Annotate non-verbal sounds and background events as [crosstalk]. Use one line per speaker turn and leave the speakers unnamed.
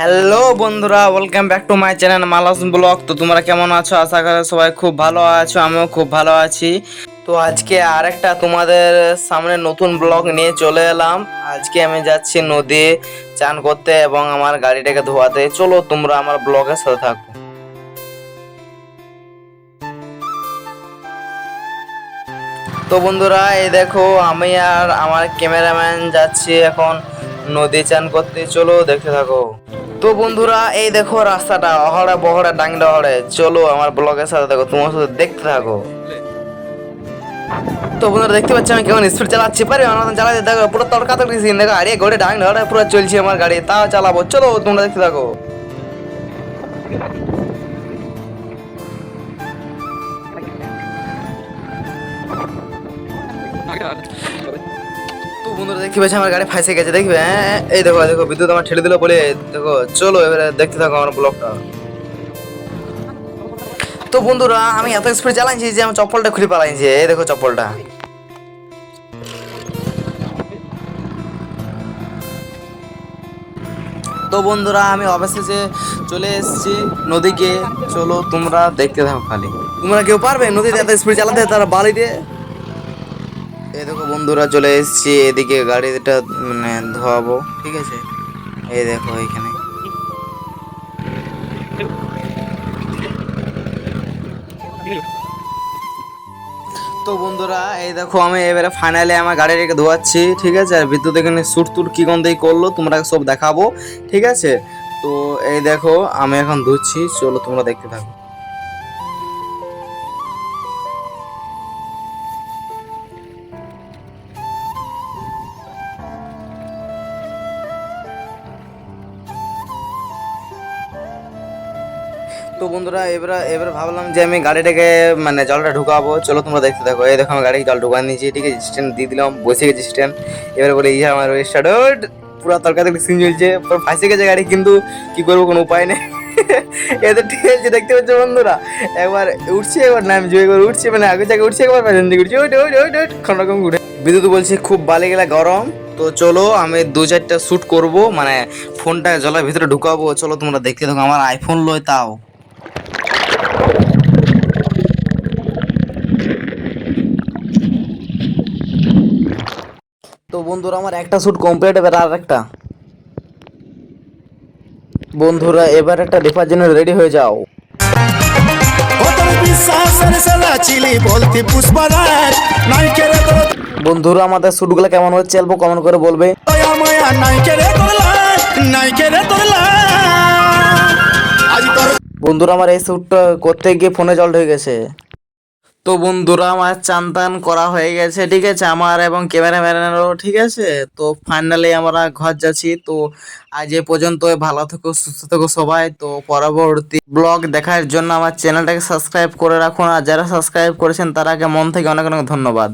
Hello বন্ধুরা welcome back to my channel Malas blog তো তোমরা কেমন আছো? আশা করি সবাই খুব ভালো আছো, আমিও খুব ভালো আছি। তো আজকে আরেকটা তোমাদের সামনে নতুন ব্লগ নিয়ে চলে এলাম। আজকে আমি যাচ্ছি নদী চান করতে এবং আমার গাড়িটাকে ধোয়াতে। চলো তোমরা আমার ব্লগের সাথে থাকো। তো বন্ধুরা, এই দেখো, আমি আর আমার ক্যামেরাম্যান যাচ্ছি এখন নদী চান করতে। চলো দেখতে থাকো। তো বন্ধুরা, এই দেখো রাস্তাটা, অহড়ে বহড়ে ডাঙ্গি ডহড়ে চলো আমার ব্লগের সাথে দেখো, তোমার সাথে দেখতে থাকো। তো বন্ধুরা, দেখতে পাচ্ছি আমি কেমন স্পিড চালাচ্ছি? পারি, আমার মতন চালাতে দেখো, পুরো তড়কা তড়কি দেখো, আরে গোড়ে ডাং ডহড়ে পুরো চলছে আমার গাড়ি, তাও চালাবো। চলো তোমরা দেখতে থাকো। তো বন্ধুরা দেখতে পাচ্ছি, আমার গাড়ি ফাঁসে গেছে, দেখবে? হ্যাঁ এই দেখো দেখো, বিদ্যুৎ আমার ঠেলে দিল বলে, দেখো, চলো এবারে দেখতে থাকো আমার ব্লগটা। তো বন্ধুরা, আমি এত স্পিড চালাইছি যে আমি চপ্পলটা খুলে পালাইছি, এই দেখো চপ্পলটা। তো বন্ধুরা, আমি অবশেষে চলে এসেছি নদীকে। চলো তোমরা দেখতে থাকো খালি। তোমরা কেউ পারবে নদীতে এত স্পিড চালাতে তারা বালি দিয়ে? এই দেখো বন্ধুরা চলে এসেছি, এদিকে গাড়িটা মানে ধোয়াবো, ঠিক আছে? এই দেখো এখানে। তো বন্ধুরা, এই দেখো আমি এবারে ফাইনালি আমার গাড়িটাকে ধোয়াচ্ছি, ঠিক আছে? আর বিদ্যুৎ এখানে সুট টুট কি দিকে করল, তোমরা সব দেখাবো, ঠিক আছে? তো এই দেখো, আমি এখন ধুচ্ছি, চলো তোমরা দেখতে থাকো। তো বন্ধুরা, এবার এবার ভাবলাম যে আমি গাড়িটাকে মানে জলটা ঢুকাবো। চলো তোমরা দেখতে থাকো। এই দেখো, আমি গাড়িকে জল ঢুকান নিয়েছি। ঠিক আছে স্ট্যান্ড দিয়ে দিলাম, বসে গেছি স্ট্যান্ড এবার বলে ইয়ে আমার স্টার্ট পুরো তরকারি সিন চলছে। পুরো ফাঁসে গেছে গাড়ি, কিন্তু কি করব, কোনো উপায় নেই। [laughs] এদের ঠিক আছে, দেখতে পাচ্ছ বন্ধুরা? একবার উঠছে, একবার নামছে একবার উঠছে মানে আগে জায়গায় উঠছে, একবার পেছন দিকে উঠছে। ওইট ওইট ওইট ওইট কোনো রকম ঘুরে। বিদ্যুৎ বলছে, খুব বালে গেলে গরম। তো চলো, আমি দু চারটা শ্যুট করব মানে ফোনটা জলের ভিতরে ঢুকাবো। চলো তোমরা দেখতে থাকো, আমার আইফোন লয় তাও। তো বন্ধুরা, আমার একটা শ্যুট কমপ্লিট এবার আর একটা। বন্ধুরা, এবার একটা রেফার জন্য রেডি হয়ে যাও। বন্ধুরা, আমাদের শ্যুটগুলো কেমন হচ্ছে, অল্প কমেন্ট করে বলবে। বন্ধুরা আমার এই শ্যুটটা করতে গিয়ে ফোনে জল ঢুকে গেছে। তো বন্ধুরা আমার চান টান করা হয়ে গেছে, ঠিক আছে? আমার এবং ক্যামেরাম্যানেরও, ঠিক আছে? তো ফাইনালি আমরা ঘর যাচ্ছি। তো আজ এ পর্যন্ত ভালো থেকো, সুস্থ থেকো সবাই। তো পরবর্তী ব্লগ দেখার জন্য আমার চ্যানেলটাকে সাবস্ক্রাইব করে রাখুন। আর যারা সাবস্ক্রাইব করেছেন তারাকে মন থেকে অনেক অনেক ধন্যবাদ।